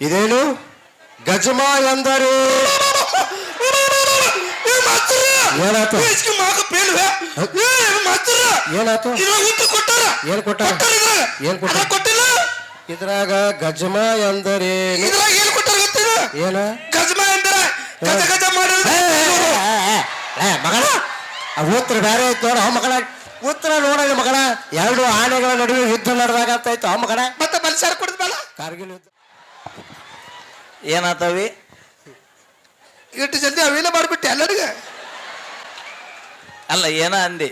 ಇದೇನು? ಗಜಮ ಎಂದರೆ ಏನಾಯ್ತು? ಏನಾಯ್ತು? ಏನ್ ಕೊಟ್ಟಾರ? ಏನ್ ಕೊಟ್ಟಾರ? ಕೊಟ್ಟಿಲ್ಲ? ಇದ್ರಾಗ ಗಜಮ ಎಂದರೆ ಇದ್ರಾಗ ಏನ್ ಕೊಟ್ಟಾರ ಗೊತ್ತಿಲ್ಲ? ಏನ? ಗಜಮ ಅಂದ್ರೆ ಗಜ ಗಜ ಮಾಡಿದ್ರೆ ಮಗಳ! ಉತ್ತರ ಬೇರೆ ಐತ್ ನೋಡ ಮಗಳ. ಉತ್ತರ ನೋಡಲ್ಲ ಮಗಳ. ಎರಡು ಆನೆಗಳ ನಡುವೆ ಯುದ್ಧ ನಡೆದಾಗ ಅಂತ ಆಯ್ತು ಮಗಳ. ಮತ್ತೆ ಬಲ್ಸಾರ ಕೊಡ್ದಲ್ಲ ಕಾರ್ಗಿಲ್ ಯುದ್ಧ. ಏನಾತವಿ? ಇಷ್ಟು ಜಲ್ದಿ ಅವೇನ ಮಾಡ್ಬಿಟ್ಟೆ ಎಲ್ಲರಿಗೆ. ಅಲ್ಲ ಏನ ಅಂದಿ?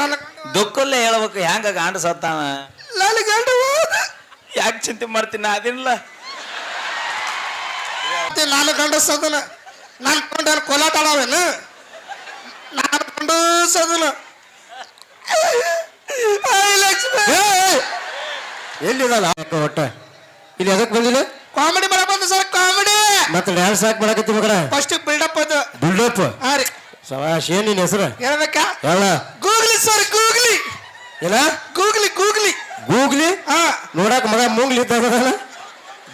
ನನಗೆ ದುಃಖಲ್ಲೇ ಹೇಳ್ಬೇಕು ಹೆಂಗ ಗಾಂಡ ಸತ್ತಾನ? ಗಂಡ ಹೋದ. ಯಾಕೆ ಚಿಂತೆ ಮಾಡ್ತೀನಿ ಅದಿಲ್ಲ ಮತ್ತೆ ನಾನು ಗಂಡ ಸದನ ನಾನು ಕೊಂಡ ಕೋಲಾಟ ಆಡವೇನು ನಾನು ಕೊಂಡು ಸದನ ಐ ಲಕ್ಷ್ಮಿ. ಎಲ್ಲಿದಲ್ಲ ಒಟ್ಟ ಇಲ್ಲಿ ಎದಕ್ಕೆ ಬಂದಿಲ್ಲ ಕಾಮಿಡಿ ಮಾಡ ಕಾಮಿಡಿ ಮತ್ತೆ ಡ್ಯಾನ್ಸ್ ಹಾಕಿ ಮಾಡಕತ್ತಿ ಮಗಳ ಫಸ್ಟ್ ಬಿಲ್ಡಪ್ ಅದು. ಬಿಲ್ಡಪ್ ಹಾ ರೀ. ಸವಾಶ್ ಏನ್ ನಿನ್ ಹೆಸರು? ಹೇಳ್ಬೇಕಾ? ಹೇಳ. ಗೂಗ್ಲಿ ಸರ್ ಗೂಗ್ಲಿ ಏನ ಗೂಗ್ಲಿ ಗೂಗ್ಲಿ ಗೂಗ್ಲಿ ಹಾ. ನೋಡಕ್ ಮಗ ಮೂಗ್ಲಿ ಇದ್ದಾಗದಲ್ಲ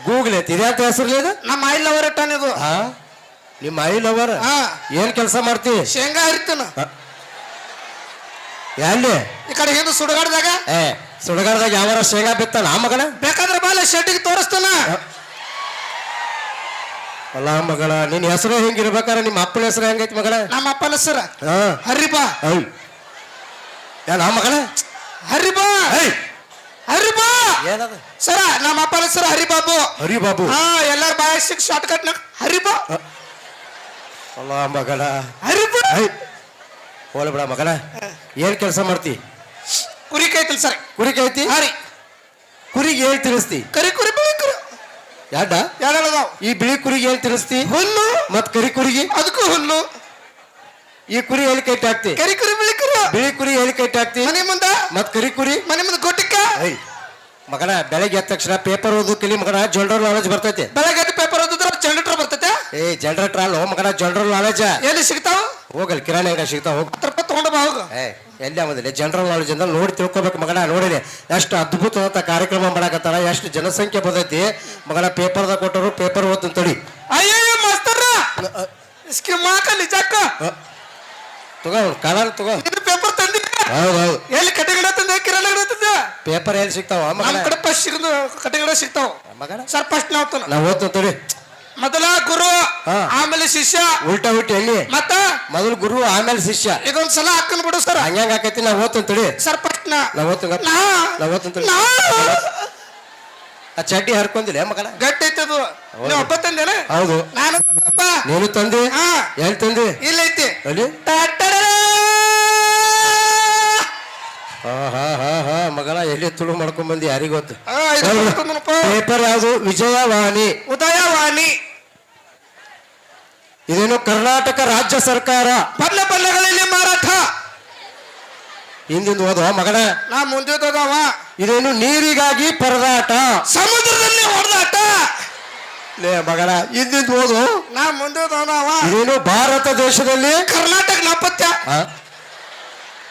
ಗೂಗ್ಲಿ ಐತಿ. ಇದ್ಯಾತ ಹೆಸರು ಇದು ನಮ್ಮ ಐ ಲವರ್ ಟನ್ ಇದು. ಹಾ. ನಿಮ್ಮ ಐ ಲವರ್ ಹಾ. ಏನ್ ಕೆಲಸ ಮಾಡ್ತಿ? ಶೇಂಗಾ ಹರಿತನ. ಎಲ್ಲಿ? ಈ ಕಡೆ ಹಿಂದೆ ಸುಡುಗಾಡ್ದಾಗ? ಏ ಸುಡಗಾಡ್ದಾಗ ಯಾವಾರ ಶೇಂಗಾ ಬಿತ್ತಾನ ಆ ಮಗನ? ಬೇಕಾದ್ರೆ ಬಾಲ ಶೆಟ್ಟಿಗೆ ತೋರಿಸ್ತಾನ. ಅಲ್ಲ ಮಗಳ ನಿನ್ ಹೆಸರು ಹೆಂಗಿರ್ಬೇಕಾರ ನಿಮ್ಮ ಅಪ್ಪನ ಹೆಸರು ಹೆಂಗೈತಿ ಮಗಳ? ನಮ್ಮ ಅಪ್ಪನ ಹೆಸರ. ಹಾ. ಹರಿಬಾ. ಐ ಏನ್ ಮಗಳ? ಹರಿಬಾ. ಐ ಹರಿಬಾ. ಏನದ? ಸರ ನಮ್ಮ ಅಪ್ಪನ ಹೆಸರು ಹರಿಬಾಬು. ಹರಿ ಬಾಬು ಹಾ ಎಲ್ಲಾರ ಬಾಯ ಸಿಕ್ ಶಾರ್ಟ್ ಕಟ್ ಹರಿಬಾ. ಅಲ್ಲ ಮಗಳ. ಹರಿಬಾ. ಐ ಹೋಲ ಬಿಡ ಮಗಳ. ಏನ್ ಕೆಲಸ ಮಾಡ್ತಿ? ಕುರಿ ಕೈತಲ್ ಸರ್. ಕುರಿ ಕೈತಿ ಹಾ ರೀ. ಕುರಿಗೆ ಏನ್ ತಿಳಿಸ್ತಿ? ಕುರಿ ಕುರಿ. ಯಾಡ ಎರಡದಾವ್ ಈ ಬಿಳಿ ಕುರಿಗೆ ಏನ್ ತಿನ್ನಿಸ್ತಿ ಹುಲ್ಲು. ಮತ್ ಕರಿ ಕುರಿಗೆ? ಅದಕ್ಕೂ ಹುಲ್ಲು. ಈ ಕುರಿ ಎಲ್ಲಿ ಕೈಟ್ ಹಾಕ್ತಿ? ಕರಿ ಕುರಿ ಬಿಳಿ ಕುರಿ. ಬಿಳಿ ಕುರಿ ಎಲ್ಲಿ ಕೈಟ್ ಹಾಕ್ತಿ? ಮನೆ ಮುಂದ. ಮತ್ ಕರಿ ಕುರಿ? ಮನೆ ಮುಂದೆ ಗೊಟ್ಟಿಕ್ಕ ಮಗನ ಬೆಳಗ್ಗೆ ಎದ್ದ ತಕ್ಷಣ ಪೇಪರ್ ಓದು ಕಲಿ ಮಗನ ಜನರಲ್ ನಾಲೆಜ್ ಬರ್ತೈತೆ. ಬೆಳಗ್ಗೆ ಎದ್ದು ಪೇಪರ್ ಓದಿದ್ರೆ ಜನರೇಟರ್ ಬರ್ತೈತೆ? ಏ ಜನರೇಟರ್ ಅಲ್ಲ ಮಗನ ಜನರಲ್ ನಾಲೆಜ್ ಎಲ್ಲಿ ಸಿಗ್ತಾವ? ಹೋಗಲ್ ಕಿರಾಣಿ ಅಂಗಡಿ ಸಿಗ್ತಾವ ಹೋಗ್. ತಗೊಂಡ ಬಾ ಹೋಗ. ಏ ಎಲ್ಲಿ ಆಗೋದಿಲ್ಲ? ಜನರಲ್ ನಾಲೆಜ್ ಅಂದ್ರೆ ನೋಡಿ ತಿಳ್ಕೊಬೇಕು ಮಗನ ನೋಡಿದೆ ಎಷ್ಟು ಅದ್ಭುತವಾದ ಕಾರ್ಯಕ್ರಮ ಮಾಡಕತ್ತಾರ ಎಷ್ಟು ಜನಸಂಖ್ಯೆ ಬಂದೈತಿ. ಮಗನ ಪೇಪರ್ದಾಗ ಕೊಟ್ಟರು ಪೇಪರ್ ಓದ್ತೀನಿ ತಡಿ. ಅಯ್ಯಯ್ಯ ಮಾಸ್ತರ ಹಾಕ ನಿಜಕ್ಕ? ತಗೋ ಕಾಲ ತಗೋ. ಇದು ಪೇಪರ್ ತಂದಿ ಹೌದು ಹೌದು. ಎಲ್ಲಿ ಕಟಗಡ ತಂದೆ? ಕಿರಾಣ ತಂದೆ? ಪೇಪರ್ ಎಲ್ಲಿ ಸಿಗ್ತಾವ ಮಗನ? ಕಡೆ ಫಸ್ಟ್ ಸಿಗದು ಕಟ್ಟಿಗಿಡ ಸಿಗ್ತಾವ. ಮಗನ? ಸರ್ ಫಸ್ಟ್ ನಾವು ನಾ ಓದ್ತೀನಿ ತಡಿ. ಮೊದಲ ಗುರು ಹಾ. ಆಮೇಲೆ ಶಿಷ್ಯ. ಉಲ್ಟಾ ಉಲ್ಟಿ ಎಲ್ಲಿ? ಮತ್ತ? ಮೊದಲು ಗುರು ಆಮೇಲೆ ಶಿಷ್ಯ. ಇದೊಂದ್ ಸಲ ಹಾಕನ್ ಬಿಡು ಸರ್. ಹಂಗ್ಯಾಂಗ ಆಕೈತಿ? ನಾ ಓದ್ತೀನಿ ತಡಿ. ಸರ್ ಪಟ್ನ. ನಾ ಓದ್ತೀನಿ ನಾ. ನಾ ಓದ್ತೀನಿ ತಡಿ. ನಾ. ಆ ಚಡ್ಡಿ ಹರ್ಕೊಂದಿಲ್ಲ ಮಗನ ಗಟ್ಟಿ ಐತದು ನೀವು ಒಬ್ಬ ತಂದೇನ? ಹೌದು. ನಾನು ತಂದ್ರಪ್ಪ ನೀನು ತಂದೆ? ಹಾ. ಎಲ್ಲಿ ತಂದೆ? ಇಲ್ಲ ಐತಿ. ಅಲ್ಲಿ ಟಟಡ. ಹಾ ಹಾ ಹಾ ಹಾ ಮಗನ ಎಲ್ಲಿ ತುಳು ಮಾಡ್ಕೊಂಡ್ ಬಂದಿ ಯಾರಿಗ್ ಗೊತ್ತು? ಆ, ಇದು. ಪೇಪರ್ ಯಾವುದು? ವಿಜಯವಾಣಿ. ಉದಯವಾಣಿ. ಇದೇನು ಕರ್ನಾಟಕ ರಾಜ್ಯ ಸರ್ಕಾರ. ಪಲ್ಲೆ ಪಲ್ಲೆಗಳಲ್ಲಿ ಮಾರಾಟ. ಹಿಂದಿಂದ ಹೋದ ಮಗನ. ನಾ ಮುಂದಿದ್ದದವ ಇದೇನು ನೀರಿಗಾಗಿ ಪರದಾಟ. ಸಮುದ್ರದಲ್ಲಿ ಹೊಡೆದಾಟ. ಲೇ ಮಗನ ಹಿಂದಿಂದ ಓದು ನಾ ಮುಂದಿದ್ದವನವ ಇದೇನು ಭಾರತ ದೇಶದಲ್ಲಿ? ಕರ್ನಾಟಕ ನಾಪತ್ಯ?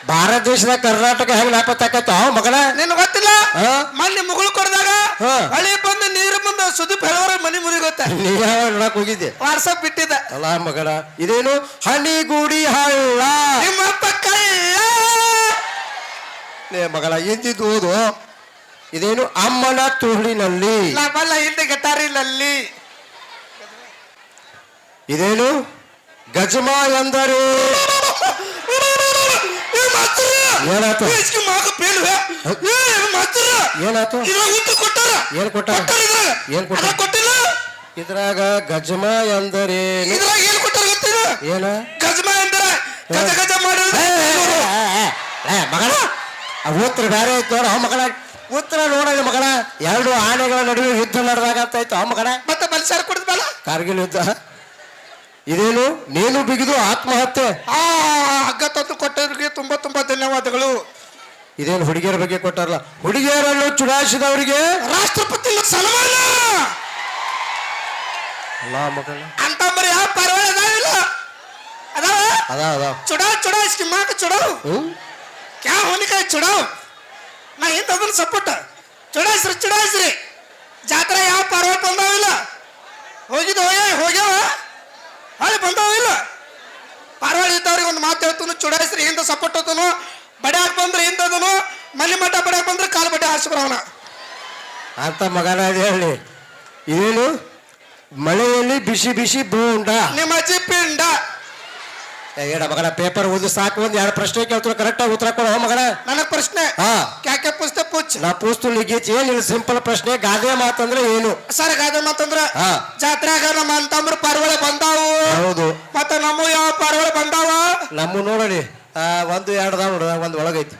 ಭಾರತ ದೇಶದ ಕರ್ನಾಟಕ ಹೆಂಗ್ ನಾಪತ್ತಾಕತ್ತ ಮಗನ? ನಿನ್ ಗೊತ್ತಿಲ್ಲ? ಹಾ? ಮೊನ್ನೆ ಮುಗುಳು ಕೊಡ್ದಾಗ ಹಾ. ಹಳಿ ಬಂದು ನೀರು ಬಂದು ಸುದೀಪ್ ಹೇಳೋರ ಮನಿ ಮುರಿ ಗೊತ್ತ ನೀ ಯಾವ ನೋಡಕ್ ಹೋಗಿದ್ದೆ? ವಾಟ್ಸಪ್ ಬಿಟ್ಟಿದ್ದ. ಅಲ್ಲ ಮಗಳ ಇದೇನು ಹನಿಗೂಡಿ ಹಳ್ಳ? ನಿಮ್ಮ ಕಳ್ಳ. ಲೇ ಮಗಳ ಎಂದಿದ್ದು ಓದು? ಇದೇನು ಅಮ್ಮನ ತುಳಿನಲ್ಲಿ. ನಾ ಬಲ್ಲ ಹಿಂದೆ ಗಟಾರಿನಲ್ಲಿ. ಇದೇನು ಗಜಮ ಎಂದರೆ? ಏನಾಯ್ತು? ಏನಾಯ್ತು? ಏನ್ ಕೊಟ್ಟಾರ? ಏನ್ ಕೊಟ್ಟಾರ? ಕೊಟ್ಟಿಲ್ಲ? ಇದ್ರಾಗ ಗಜಮ ಎಂದರೆ ಇದ್ರಾಗ ಏನ್ ಕೊಟ್ಟಾರ ಗೊತ್ತಿಲ್ಲ ಏನ? ಗಜಮ ಅಂದ್ರೆ ಗಜ ಗಜ ಏ, ಮಾಡಿದ್ರೆ ಏ, ಏ, ಏ, ಮಗಳ ಉತ್ತರ ಬೇರೆ ಐತ್ ನೋಡ ಮಗಳ. ಉತ್ತರ ನೋಡಲ್ಲ ಮಗಳ. ಎರಡು ಆನೆಗಳ ನಡುವೆ ಯುದ್ಧ ನಡೆದಾಗ ಅಂತ ಆಯ್ತು ಆ ಮಗಳ. ಮತ್ತೆ ಬಲ್ಸಾರ ಕುಡಿದ್ಬಲ್ಲ ಕಾರ್ಗಿಲ್ ಯುದ್ಧ. ಇದೇನು? ನೀನು ಬಿಗಿದು ಆತ್ಮಹತ್ಯೆ. ಆ ತುಂಬಾ ಧನ್ಯವಾದಗಳು. ಇದೇನು ಹುಡುಗಿಯರ ಬಗ್ಗೆ ಕೊಟ್ಟಾರಲ್ಲ? ಹುಡುಗಿಯರನ್ನು ಚುಡಾಯಿಸಿದವರಿಗೆ ರಾಷ್ಟ್ರಪತಿ ಸನ್ಮಾನ ಅಲ್ಲ ಮಗಳ. ಅಂತ ಬರೀ ಯಾವ ಪರವಾಳ ಅದಾವಿಲ್ಲ ಅದಾವ? ಅದ ಅದ ಚುಡಾವ್ ಚುಡಾವ್ ಇಸ್ಕಿ ಮಾಕ ಚುಡಾವ್. ಕ್ಯಾ ಹೋನಿಕಾಯಿ ಚುಡಾವ್? ನಾ ಹಿಂದ ಅದನ್ನ ಸಪೋರ್ಟ್. ಚುಡಾಯಿಸ್ರಿ ಚುಡಾಯಿಸ್ರಿ. ಜಾತ್ರೆ ಯಾವ ಪರ್ವತ ಬಂದಾವಿಲ್ಲ ಹೋಗಿದ್ದು ಹೋಗ್ಯ ಹೋಗ್ಯಾವ? ಅಲ್ಲಿ ಬಂದಾವ ಇಲ್ಲ? ಪಾರವಾಳ ಇದ್ದವ್ರಿಗೆ ಒಂದು ಮಾತು ಹೇಳ್ತಾನು ಚುಡಾಯಿಸ್ರಿ ಹಿಂದೆ ಸಪೋರ್ಟ್ ಹೋತನು ಬಡ್ಯಾಕ್ ಬಂದ್ರೆ ಹಿಂದದನು ಮನೆ ಮಠ ಬಡ್ಯಾಕ್ ಬಂದ್ರೆ ಕಾಲು ಬಡ್ಡೆ ಹಾಸ್ಬಿಡವನ ಅಂತ ಮಗನ ಅದ್ ಹೇಳಿ. ಏನು ಮಳೆಯಲ್ಲಿ ಬಿಸಿ ಬಿಸಿ ಬೂಂಡ ನಿಮ್ಮ ಅಜ್ಜಿ ಪಿಂಡ. ಏ, ಏನ ಮಗನ ಪೇಪರ್ ಓದಿ ಸಾಕು ಒಂದ್ ಎರಡು ಪ್ರಶ್ನೆ ಕೇಳ್ತಾರೆ ಕರೆಕ್ಟಾಗಿ ಉತ್ತರ ಕೊಡು ಹೋ ಮಗನ. ನನಗ್ ಪ್ರಶ್ನೆ. ಹಾ. ಕ್ಯಾಕೆ ಪುಸ್ತಕ ಪುಚ್? ನಾ ಪೂಸ್ತು ಲಿಗೇಜ್ ಏನಿಲ್ಲ ಸಿಂಪಲ್ ಪ್ರಶ್ನೆ. ಗಾದೆ ಮಾತಂದ್ರೆ ಏನು? ಸರ್ ಗಾದೆ ಮಾತಂದ್ರ ಹಾ. ಜಾತ್ರೆಗ ನಮ್ಮ ಅಂತಂದ್ರ ಪರ್ವಳ ಬಂದಾವು. ಹೌದು. ಮತ್ತೆ ನಮ್ಮ ಯಾವ ಪರ್ವಳ ಬಂದಾವ? ನಮ್ಮ ನೋಡಿ ಆ, ಒಂದು ಎರಡು ಅದಾವ ನೋಡ ಒಂದು ಒಳಗೈತಿ.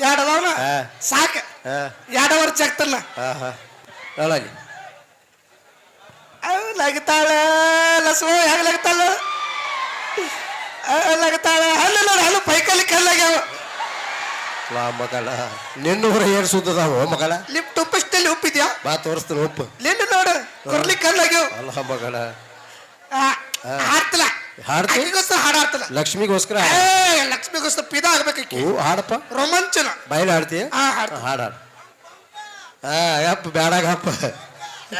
ಎರಡು ಅದಾವನ? ಹಾ. ಸಾಕ. ಹಾ. ಎರಡು ವರ್ಷ ಆಗ್ತಲ್ಲ ಹಾ ಹಾ. ಒಳಗೆ. ಅವ್ ಲಗತಾಳ ಲಸವ ಹೆಂಗ ಲಗತಾಳ? ಅವ್ ಹಲ್ಲ ನೋಡ ಅಲ್ಲ ಪೈಕಲ್ಲಿ ಕಲ್ಲಾಗ್ಯಾವ. ವಾ ಮಗಳ ನಿನ್ನೂರ ಏನ್ ಸುದ್ದದಾವ ಮಗಳ? ಲಿಫ್ಟ್ ಉಪ್ಪಿಷ್ಟಲ್ಲಿ ಉಪ್ಪಿದ್ಯಾ? ಬಾ ತೋರಿಸ್ತೀನಿ ಉಪ್ಪು. ನಿನ್ನ ನೋಡು ಕೊರ್ಲಿ ಕಲ್ಲಾಗ್ಯಾವ. ಅಲ್ಲ ಮಗಳ. ಹಾಡ್ತಲ್ಲ. ಹಾಡ್ತೀನಿ ಆಕಿಗೋಸ್ಕರ ಹಾಡು ಹಾಡ್ತಲ್ಲ. ಲಕ್ಷ್ಮಿಗೋಸ್ಕರ ಏ ಲಕ್ಷ್ಮಿಗೋಸ್ಕರ ಪಿದ ಆಗ್ಬೇಕಿ ಹೂ ಹಾಡಪ್ಪ. ರೋಮಾಂಚನ. ಬಯಲು ಹಾಡ್ತೀಯ ಹಾ ಹಾಡು ಹಾಡ ಹಾಡು. ಹಾ ಯಪ್ಪ ಬ್ಯಾಡಾಗ ಹಪ್ಪ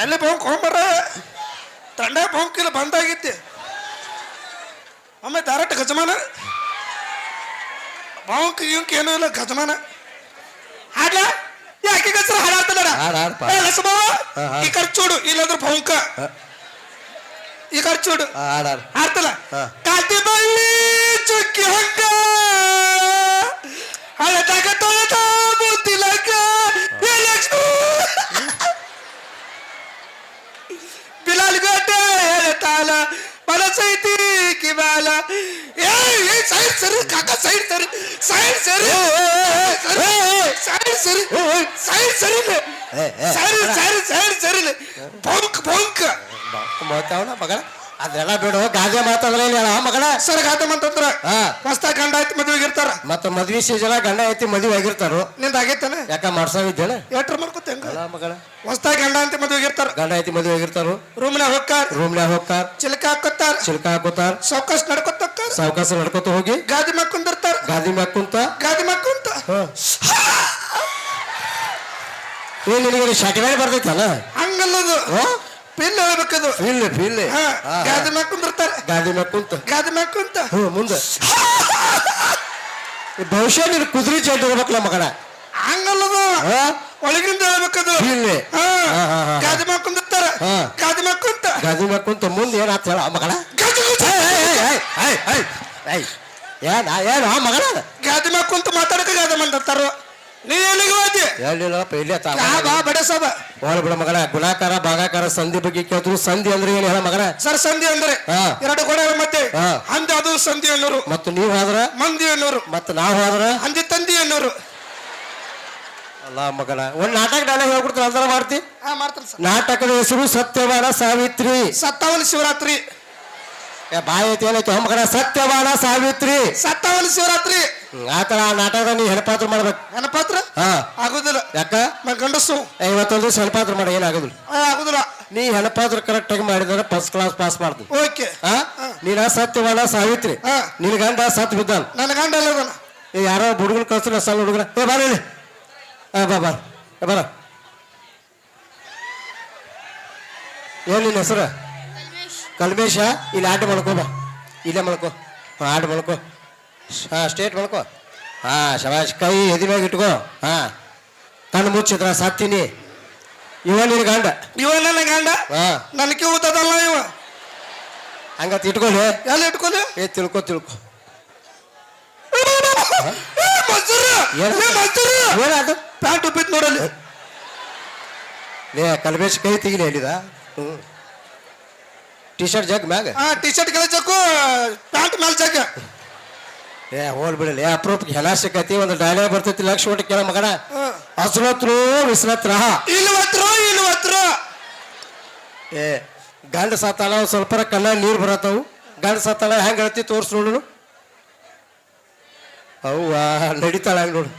ಎಲ್ಲಿ ಬಂಕ್ ಹೋಗ್ಬಾರ ತಂಡ ಬಂಕಿಲ್ಲ ಬಂದಾಗಿತ್ತೆ ಒಮ್ಮೆ ಡೈರೆಕ್ಟ್ ಗಜಮಾನ ಬಾಂಕ್ ಗಿಂಕ್ ಏನೂ ಇಲ್ಲ ಗಜಮಾನ ಹಾಡ್ಲ ಯಾಕೆ ಹೆಸರು ಹಾಡಾಡ್ತಾನ ಹಾಡ್ ಹಾಡಪ್ಪ ಲಸಮಾವ ಹಾ, ಹಾ. ಈ ಖರ್ಚುಡು ಇಲ್ಲಾಂದ್ರೆ ಭೌಂಕ ಹಾ. ಈ ಖರ್ಚುಡು ಹಾಡ್ ಹಾಡ್ ಹಾಡ್ತಲ್ಲ ಹಾ. ಕಾತಿ ಬಳ್ಳಿ ಚುಕ್ಕಿ ಹಂಗ ಹಳದಾಗ ತೊಳೆದ ಮುತ್ತಿಲಂಗ ಏ ಲಕ್ಷ್ಮಿ ಬಿಲಾಲ್ ಗೋಟೆ ಹೇಳ್ತಾಳ ಮನಸೈತಿ ಕಿವಾಲ ಏ ಏ ಸೈಡ್ ಸರಿ ಕಾಕ ಸೈಡ್ ಸರಿ ಸೈಡ್ ಸರಿ ಸೈಡ್ ಸರಿ ಸೈಡ್ ಸರಿ ಏ, ಏ. ಸರಿ ಸರಿ ಸೈಡ್ ಸರಿ ಬೊಂಕ್ ಬೊಂಕ್ ಮಾತಾವಣ ಮಗಳ ಅದೆಲ್ಲ ಬಿಡು ಗಾದೆ ಮಾತಾದ್ರೆ ಹೇಳ. ಮಗಳ ಸರ್ ಗಾದೆ ಮಾತಂದ್ರ ಹಾ. ಹೊಸ್ತ ಗಂಡ ಐತಿ ಮದುವೆಗೆ ಇರ್ತಾರ. ಮತ್ತ ಮದ್ವಿ ಸೀಸನ್ ಗಂಡ ಐತಿ ಮದುವೆ ಆಗಿರ್ತಾರು. ನಿಂದ ಆಗೈತಾನೆ? ಯಾಕ ಮಾಡ್ಸಾವಿದ್ದೇನ ಎಟ್ರ ಮಾಡ್ಕೊತ ಹೆಂಗ? ಅಲ್ಲ ಮಗಳ. ಹೊಸ್ತ ಗಂಡ ಅಂತ ಮದುವೆಗೆ ಇರ್ತಾರ. ಗಂಡ ಐತಿ ಮದುವೆ ಆಗಿರ್ತಾರು ರೂಮ್ನ್ಯಾಗ ಹೋಗ್ತಾರ. ರೂಮ್ನ್ಯಾಗ ಹೋಗ್ತಾರ. ಚಿಲಕ ಹಾಕೋತಾರ. ಚಿಲ್ಕ ಹಾಕೋತಾರ. ಸಾವಕಾಶ ನಡ್ಕೊತ ಹೋಗ್ತಾರ. ಸಾವಕಾಶ ನಡ್ಕೊತ ಹೋಗಿ ಗಾದಿ ಮ್ಯಾಗ ಕುಂದಿರ್ತಾರ. ಗಾದಿ ಮ್ಯಾಗ ಕುಂತ. ಗಾದಿ ಮ್ಯಾಗ ಕುಂತ. ಏನ್ ನಿನಗೆ ಶಟಿವೇಳೆ ಬರ್ತೈತಲ್ಲ ಹಂಗಲ್ಲದು. ಪಿನ್ ಹೇಳ್ಬೇಕದು. ಪಿಲ್ ಪಿಲ್ ಹಾ, ಗಾದಿ ಮ್ಯಾಗ ಕುಂದಿರ್ತಾರೆ. ಗಾದಿ ಮ್ಯಾಗ ಕುಂತ. ಗಾದಿ ಮ್ಯಾಗ ಕುಂತ. ಹ್ಞೂ ಮುಂದೆ. ಈ ಬಹುಶಃ ನೀನು ಕುದುರೆ ಚೇಟ್ ಹೋಗ್ಬೇಕಲ್ಲ ಮಗನ? ಹಂಗಲ್ಲದು. ಹಾ? ಒಳಗಿಂದ ಹೇಳ್ಬೇಕದು. ಹಾ. ಗಾದಿ ಮ್ಯಾಗ ಕುಂದಿರ್ತಾರ. ಹಾ. ಗಾದಿ ಮ್ಯಾಗ ಕುಂತ. ಗಾದಿ ಮ್ಯಾಗ ಕುಂತ ಮುಂದೆ ಏನಾಗ್ತ ಹೇಳ ಮಗಳ. ಏನ ಏನು ಮಗಳ ಗಾದಿ ಮ್ಯಾಗ ಕುಂತ ಮಾತಾಡಕ ಗಾದಿ ಮಂದಿರ್ತಾರ ನೀ ಎಲ್ಲಿಗೆ ಹೋದಿ ಹೇಳಿಲ್ಲಪ್ಪ ಇಲ್ಲೇ ತಾ ಯಾ ಬಾ ಬಡೆ ಸಭ. ಹೋಳ ಬಿಡ ಮಗಳ ಗುಣಾಕಾರ ಭಾಗಾಕಾರ ಸಂಧಿ ಬಗ್ಗೆ ಕೇಳಿದ್ರು ಸಂಧಿ ಅಂದ್ರೆ ಏನು ಹೇಳ ಮಗನ? ಸರ್ ಸಂಧಿ ಅಂದ್ರೆ ಹಾ. ಎರಡು ಕೊಡ ಮತ್ತೆ ಅಂದ ಅದು ಸಂಧಿ ಅನ್ನೋರು. ಮತ್ತು ನೀವು ಹೋದ್ರ? ಮಂದಿ ಅನ್ನೋರು. ಮತ್ತು ನಾವು ಹೋದ್ರ? ಅಂದಿ ತಂದಿ ಅನ್ನೋರು. ಅಲ್ಲ ಮಗಳ ಒಂದು ನಾಟಕ ಡೈಲಾಗ್ ಹೇಳ್ಬಿಡ್ತಾರೆ ಅದರ ಮಾಡ್ತಿ? ಹಾ ಮಾಡ್ತಾನೆ ಸರ್. ನಾಟಕದ ಹೆಸರು ಸತ್ಯವಾನ ಸಾವಿತ್ರಿ. ಸತ್ತಾವನ ಶಿವರಾತ್ರಿ. ಏ, ಬಾಯಿ ಐತಿ ಏನೈತಿ ಮಗಳ ಮಗನ ಸಾವಿತ್ರಿ. ಸತ್ತಾವನ ಶಿವರಾತ್ರಿ. ಹ್ಮ್, ಆತರ ಆ ನಾಟಕದ ನೀ ಹೆಣಪಾತ್ರ ಮಾಡ್ಬೇಕು. ನೆನಪಾತ್ರ ಹಾ. ಆಗುದಿಲ್ಲ. ಯಾಕ? ಮ ಗಂಡಸು ಇವತ್ತೊಂದು ದಿವಸ ಹೆಣಪಾತ್ರ ಮಾಡಿ ಏನಾಗುದಿಲ್ಲ. ಆ, ಆಗುದಿಲ್ಲ. ನೀ ಹೆಣಪಾತ್ರ ಕರೆಕ್ಟ್ ಆಗಿ ಮಾಡಿದ್ರೆ ಫಸ್ಟ್ ಕ್ಲಾಸ್ ಪಾಸ್ ಮಾಡ್ತೀನಿ. ಓಕೆ. ಹಾ. ನೀನ ಸತ್ಯವಾದ ಸಾವಿತ್ರಿ. ಹಾ. ನಿನ್ ಗಂಡ ಸತ್ ಬಿದ್ದಾನ. ನನ್ನ ಗಂಡ ಅಲ್ಲದನ ಏ ಯಾರೋ ಹುಡುಗರು ಕಳ್ಸ್ರ ಸಣ್ಣ ಹುಡುಗರ ಏ ಬಾರ ಇಲ್ಲಿ. ಆ ಬಾ ಬಾ. ಏ ಬಾರ ಏನ್ ನಿನ್ನ ಹೆಸರು? ಕಲ್ಮೇಶ? ಇಲ್ಲಿ ಆಟ ಮಾಡ್ಕೋ ಬಾ. ಇಲ್ಲೇ ಮಾಡ್ಕೋ. ಹಾಂ ಆಟ ಮಾಡ್ಕೋ. ಹಾಂ ಸ್ಟೇಟ್ ಮಾಡ್ಕೋ ಹಾಂ ಶಬಾಷ್ ಕೈ ಎದಿ ಮ್ಯಾಗ ಇಟ್ಕೋ. ಹಾಂ. ಕಣ್ಣು ಮುಚ್ಚಿದ್ರ ಸತ್ತೀನಿ ಇವ ನಿನ್ನ ಗಂಡ. ಇವ ನನ್ನ ಗಂಡ? ಹಾಂ. ನನಗೆ ಊತದಲ್ಲ ಇವ? ಹಂಗತ್ ಇಟ್ಕೊಳ್ಳಿ. ಎಲ್ಲ ಇಟ್ಕೊಲಿ ಏ ತಿಳ್ಕೊ ತಿಳ್ಕೊ. ಏ! ಏನು? ಏ! ಏನಾದ ಪ್ಯಾಂಟ್ ಉಪ್ಪಿತ್ ನೋಡಲ್ಲಿ. ಲೇ ಕಲ್ಮೇಶ್ ಕೈ ತೆಗಿಲಿ ಹೇಳಿದ ಹ್ಞೂ ಟಿ ಶರ್ಟ್ ಜಗ್ ಮ್ಯಾಗ? ಆ ಟಿ ಶರ್ಟ್ ಕೆಳ ಚಕ್ಕು ಪ್ಯಾಂಟ್ ಮೇಲೆ ಚಕ್ಕ ಏ ಹೋಲ್ ಬಿಡಲಿ. ಏ ಅಪ್ರೂಪಕ್ಕೆ ಹೆಲ ಸಿಕ್ಕತಿ ಒಂದು ಡೈಲಾಗ್ ಬರ್ತೈತಿ ಲಕ್ಷ ಒಟ್ಟು ಕೇಳ ಮಗನ. ಹಸ್ಲತ್ರು ವಿಸ್ಲತ್ರ ಇಲ್ವತ್ರು ಇಲ್ವತ್ರು. ಏ ಗಂಡ ಸತ್ತಾಳ ಒಂದ್ ಸ್ವಲ್ಪ ಕಣ್ಣ ನೀರು ಬರತ್ತವು. ಗಂಡ ಸತ್ತಾಳ ಹೆಂಗ್ ಹೇಳ್ತಿ ತೋರ್ಸ್ ನೋಡು ಅವ್ವ ನಡಿತಾಳ ಹಂಗ್ ನೋಡು.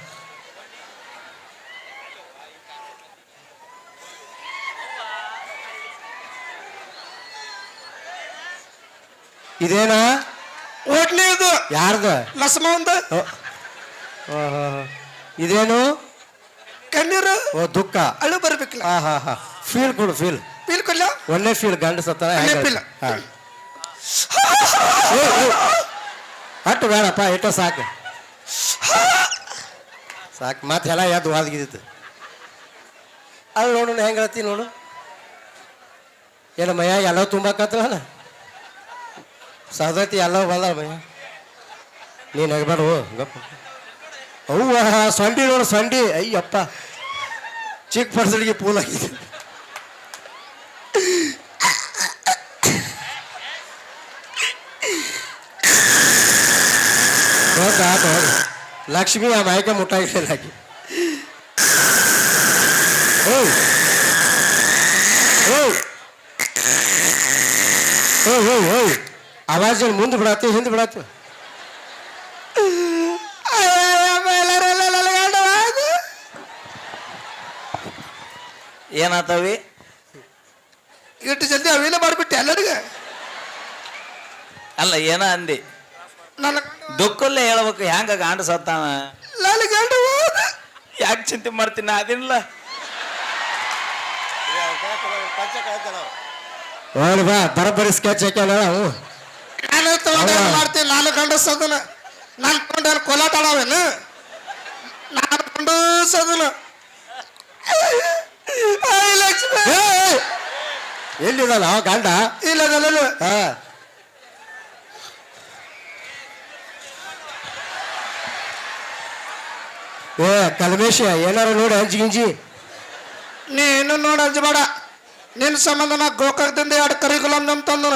ಇದೇನ? ಓಟ್ನಿ ಯಾರ್ದು? ಲಸಮಂದ. ಇದೇನು? ಕಣ್ಣೀರು. ಓ ದುಃಖ. ಅಳು ಬರ್ಬೇಕಿಲ್ಲ. ಹಾ ಹಾ ಹಾ. ಫೀಲ್ ಕೊಡು ಫೀಲ್. ಫೀಲ್ ಕೊಲ್ಲ ಒಳ್ಳೆ ಫೀಲ್ ಗಂಡ ಸತ್ತಾರ feel. ಹಟ್ಟು ಬೇಡಪ್ಪ ಇಟ್ಟ ಸಾಕು. ಸಾಕು. ಮತ್ತೆ ಎಲ್ಲ ಎದ್ದು ವಾದ್ಗಿದ್ದಿತ್ತು ಅಲ್ಲಿ ನೋಡು ಹೆಂಗೆ ಹೇಳ್ತೀನಿ ನೋಡು. ಏನು ಮೈಯಾಗ ಎಲ್ಲ ತುಂಬಾಕತ್ತವಲ್ಲ ಸಹದತಿ ಎಲ್ಲ ಬಂದಾಳ ಭಯ. ನೀನು ನಗಬೇಡ ಗಪ್ಪ. ಅವ್ವ, ಸೊಂಡಿ ನೋಡು, ಸೊಂಡಿ. ಅಯ್ಯಪ್ಪ. ಚಿಕ್ಕ ಪರ್ಸಲಿಗೆ ಪೂಲ್ ಆಗಿದೆ ನೋಡು. ಲಕ್ಷ್ಮಿ ಆ ಮಾಯಕ ಮುಟ್ಟಾಗಿಲ್ಲ ಹಾಕಿ ಓಯ್. ಆವಾಜ್ ಮುಂದೆ ಬಿಡತ್ತೆ ಹಿಂದೆ ಬಿಡತ್ತೆ ಏನಾತವಿ? ಇಷ್ಟು ಜಲ್ದಿ ಅವೇನ ಮಾಡಿಬಿಟ್ಟೆ ಎಲ್ಲರಿಗೆ. ಅಲ್ಲ ಏನ ಅಂದಿ? ದುಃಖಲ್ಲೇ ಹೇಳ್ಬೇಕು ಹೆಂಗ ಗಾಂಡ ಸತ್ತಾನ? ಯಾಕೆ ಚಿಂತೆ ಮಾಡ್ತೀನಿ ನೋಡಿ ಬಾ ಬರಬ್ಬರಿ ಸ್ಕೆಚ್ ಹಾಕ್ಯಾನ ಅವು ನಾನು ತಗೊಂಡು ಏನ್ ಮಾಡ್ತೀನಿ? ನಾನು ಗಂಡಸದನ ನಾನು ತಗೊಂಡು ಏನು ಕೋಲಾಟ ಆಡವೇನು? ನಾನು ಗಂಡಸದನ ಎಲ್ಲಿದಲ್ಲ ಗಂಡ? ಇಲ್ಲದಲ್ಲ ಇಲ್ಲ, ಏ ಕಲ್ಮೇಶ ಏನಾರ ನೋಡಿ ಅಂಜಿ ಗಿಂಜಿ. ನೀನು ನೋಡ ಅಂಜಬೇಡ ನಿನ್ನ ಸಂಬಂಧ ನಾ ಗೋಕಾಕ್ದಿಂದ ಎರಡು ಕರಿ ನಮ್ಮ ಜಾಮ್ ತಂದು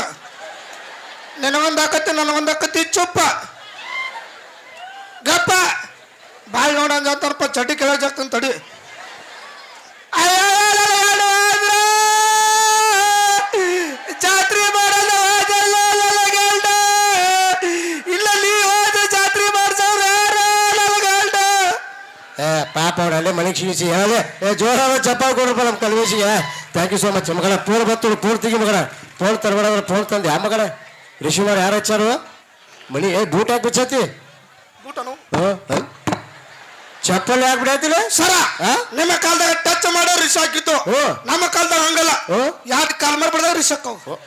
ನಿನಗೊಂದು ಹಾಕತ್ತಿ ನನಗೊಂದು ಚುಪ್ಪ. ಗಪ್ಪ. ಬಾಯಿ ನೋಡ ಅಂಜಾತಾರಪ್ಪ ಚಟಿ ಕೆಳಗೆ ಜಾಕ್ತಾನೆ ತಡಿ. ಜಾತ್ರೆ ಮಾಡಲ್ಲ ಹೋದಲ್ಲ ನನ್ನ ಗಂಡ. ಇಲ್ಲ ನೀ ಹೋದ ಜಾತ್ರೆ ಮಾಡ್ಸವ್ರ ಏ, ಪಾಪ ಅವ್ರು ಅಲ್ಲೇ ಮನೆಗೆ ಶಿಗಿಸಿ ಹೇಳಿ ಏ ಜೋರಾದ ಚಪ್ಪಾಳೆ ಕೊಡ್ರಪ್ಪ ನಮ್ಮ ಕಲ್ಮೇಶಿಗೆ ಥ್ಯಾಂಕ್ ಯು ಸೋ ಮಚ್ ಮಗಳ. ಪೂರ್ ಬತ್ತು ತೆಗಿ ಮಗಳ. ಫೋನ್ ತರಬೇಡ ಫೋನ್ ತಂದೆ, ಆ ರಿಷಿಮಾರ್ ಯಾರು ಹಚ್ಚಾರು ಮಣಿ ಏ ಬೂಟ ಹಾಕಿ ಬಿಚ್ಚತಿ ಬೂಟನು ಚಪ್ಪಲ್ ಯಾಕೆ ಬಿಡಾತಿಲ್ಲ ಸರ ಆ? ನಿಮ್ಮ ಕಾಲದಾಗ ಟಚ್ ಮಾಡೋ ರಿಸ್ ಹಾಕಿತ್ತು. ಹ್ಞೂ. ನಮ್ಮ ಕಾಲದಾಗ ಹಂಗಲ್ಲ. ಹ್ಞೂ. ಯಾರು ಕಾಲ್ ಮಾಡ್ಬಿಡ್ದಾಗ ರಿಸ್ ಹಾಕವು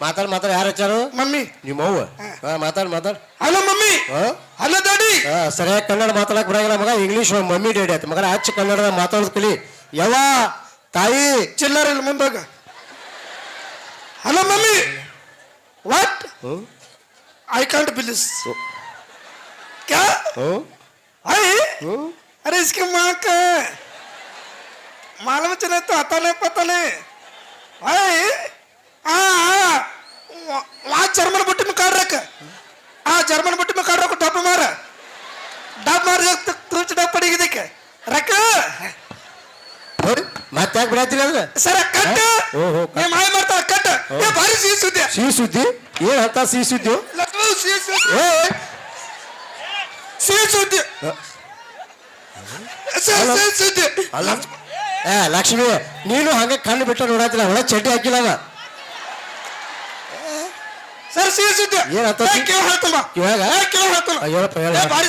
ಮಾತಾಡ್ ಮಾತಾಡ್ ಯಾರು ಹಚ್ಚಾರು ಮಮ್ಮಿ. ನಿಮ್ಮ ಅವ್ವ? ಹಾ ಮಾತಾಡ್ ಮಾತಾಡ್. Hello mummy. ಹಾ. Hello daddy. ಹಾ, ಸರಿಯಾಗಿ ಕನ್ನಡ ಮಾತಾಡಕ್ ಬರಂಗಿಲ್ಲ ಮಗ. ಇಂಗ್ಲೀಷ್ ಮಮ್ಮಿ ಡೇಡಿ ಆಯ್ತು. ಮಗನ ಹಚ್ಚ ಕನ್ನಡದಾಗ ಮಾತಾಡೋದು ಕಲಿ ಯವ್ವ ತಾಯಿ. ಚಿಲ್ಲರ್ ಇಲ್ಲ ಮುಂದಾಗ. Hello mummy. what hmm I can't believe ಕ್ಯಾ ಹ್ಮ್ ಐ ಹ್ಮ್ अरे इसकी माँ का मालूम चले तो आता नहीं पता नहीं भाई हाँ हाँ वहाँ- वहाँ जर्मन बुट्टी में काट रख हाँ जर्मन बुट्टी में काट रखो डब मार डब मार जब तक तुझ डब पड़ेगी देखे रख ನೋಡಿ ಮತ್ತೆ ಬಿಡತ್ತೀರಿ ಅದ್ರ ಸರ ಕಟ್. ಓಹೋ ಕಟ್. ಮಾಯ ಮಾಡ್ತಾರ ಕಟ್. ಏ, ಭಾರಿ ಸಿಹಿ ಸುದ್ದಿ. ಸಿಹಿ ಸುದ್ದಿ? ಏನ್ ಅಂತ ಸಿಹಿ ಸುದ್ದಿ? ಲಕ್ಷ್ಮಣ ಸಿಹಿ ಸುದ್ದಿ. ಸುದ್ದಿ. ಅಲ್ಲ. ಏ ಲಕ್ಷ್ಮಿ ನೀನು ಹಾಗೆ ಕಣ್ಣು ಬಿಟ್ಟ ನೋಡತ್ತಿಲ್ಲ ಒಳ ಚಡ್ಡಿ ಹಾಕಿಲ್ಲ ಅವ ಸರ್ ಸುದ್ದಿ. ಏನ್ ಆತ? ಏ, ಇವಾಗ? ಏ, ಕೇಳ್ ಹೇಳ್ತಮ್ಮ. ಹೇಳ ಭಾರಿ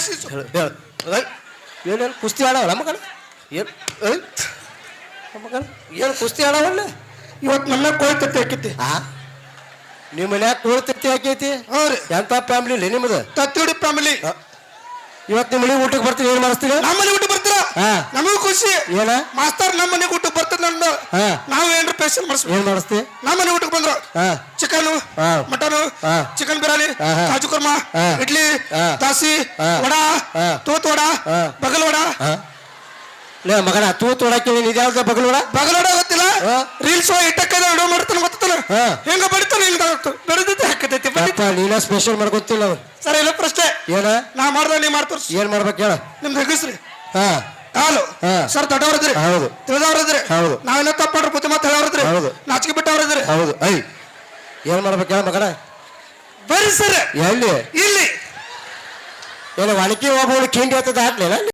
ಏನೇನು ಕುಸ್ತಿ ಆಡವಲ್ಲ ಮಗಳ ಏನು ಏನು ಕುಸ್ತಿ ಆಡವಲ್ಲ ಇವತ್ತು ನನ್ನ ಕೋಳಿ ತತ್ತಿ ಹಾಕಿದ್ದೆ ಆ ನಿಮ್ಮ ಮನ್ಯಾಗ ಕೋಳಿ ತತ್ತಿ ಹಾಕೈತಿ ಹ್ಞೂ ರೀ ಎಂತ ಫ್ಯಾಮಿಲಿ ನಿಮ್ಮದು ತತ್ತಿಡಿ ಫ್ಯಾಮಿಲಿ ಇವತ್ತು ನಿಮ್ಮ ಮನೆ ಊಟಕ್ಕೆ ಬರ್ತೀನಿ ಏನು ಮಾಡಿಸ್ತೀರಿ ನಮ್ಮ ಮನೆ ಊಟ ಬರ್ತೀರ ಹಾ. ನಮಗೂ ಖುಷಿ ಏನ ಮಾಸ್ತರ್ ನಮ್ಮ ಮನೆಗೆ ಊಟಕ್ಕೆ ಬರ್ತದ ನಮ್ದು ಹಾ. ನಾವು ಏನ್ರ ಸ್ಪೆಷಲ್ ಮಾಡಿಸ್ಬೇಕು ಏನು ಮಾಡಿಸ್ತೀವಿ ನಮ್ಮ ಮನೆ ಊಟಕ್ಕೆ ಬಂದ್ರು ಹಾ ಚಿಕನ್ ಹಾ. ಮಟನ್ ಹಾ. ಚಿಕನ್ ಬಿರಿಯಾನಿ ಹಾ, ಹಾ. ಕಾಜು ಕುರ್ಮಾ ಹಾ. ಇಡ್ಲಿ ಹಾ. ದಾಸಿ ಹಾ. ವಡಾ ಹಾ. ತೂತ್ ವಡಾ ಹಾ. ಬಗಲ್ ವಡಾ ಹಾ ಲೇ ಮಗನ ತೂ ತೋಡಕ್ಕೆ ನೀನು ಇದ್ಯಾವ್ದ ಬಗಲೋಡ ಬಗಲೋಡ ಗೊತ್ತಿಲ್ಲ. ರೀಲ್ಸ್ ಇಟ್ಟಕ್ಕೆ ವಿಡಿಯೋ ಮಾಡ್ತಾನೆ ಗೊತ್ತಿಲ್ಲ. ಹೆಂಗ ಬಡಿತಾನೆ ಹಿಂಗ ಬೆಳೆದೈತೆ ಹಾಕತೈತಿ ಅಪ್ಪ ನೀನ ಸ್ಪೆಷಲ್ ಮಾಡ್ಕೊತಿಲ್ಲ ಅವ್ರು. ಸರ್ ಇಲ್ಲ ಪ್ರಶ್ನೆ. ಏನ? ನಾ ಮಾಡ್ದ ನೀ ಮಾಡ್ತಾರ ಏನ್ ಮಾಡ್ಬೇಕು ಹೇಳ. ನಿಮ್ದು ಹೆಗಸ್ರಿ ಹಾ. ಕಾಲು. ಸರ್ ದೊಡ್ಡವ್ರದ್ರಿ ಹೌದು. ತಿಳಿದವ್ರದ್ರಿ ಹೌದು. ನಾವೆಲ್ಲ ತಪ್ಪ ಮಾಡ್ರಿ ಬುದ್ಧಿ ಮಾತು ಹೇಳವ್ರದ್ರಿ ಹೌದು. ನಾಚಿಕೆ ಬಿಟ್ಟವ್ರದ್ರಿ ಹೌದು. ಐ. ಏನ್ ಮಾಡ್ಬೇಕು ಹೇಳ ಮಗನ. ಬರ್ರಿ ಸರ್. ಎಲ್ಲಿ? ಇಲ್ಲಿ. ಏನು ಒಣಕಿ ಹೋಗ್ಬೋದು ಕಿಂಡಿ ಹತ್ತದ ಹಾಕ್ಲೇನ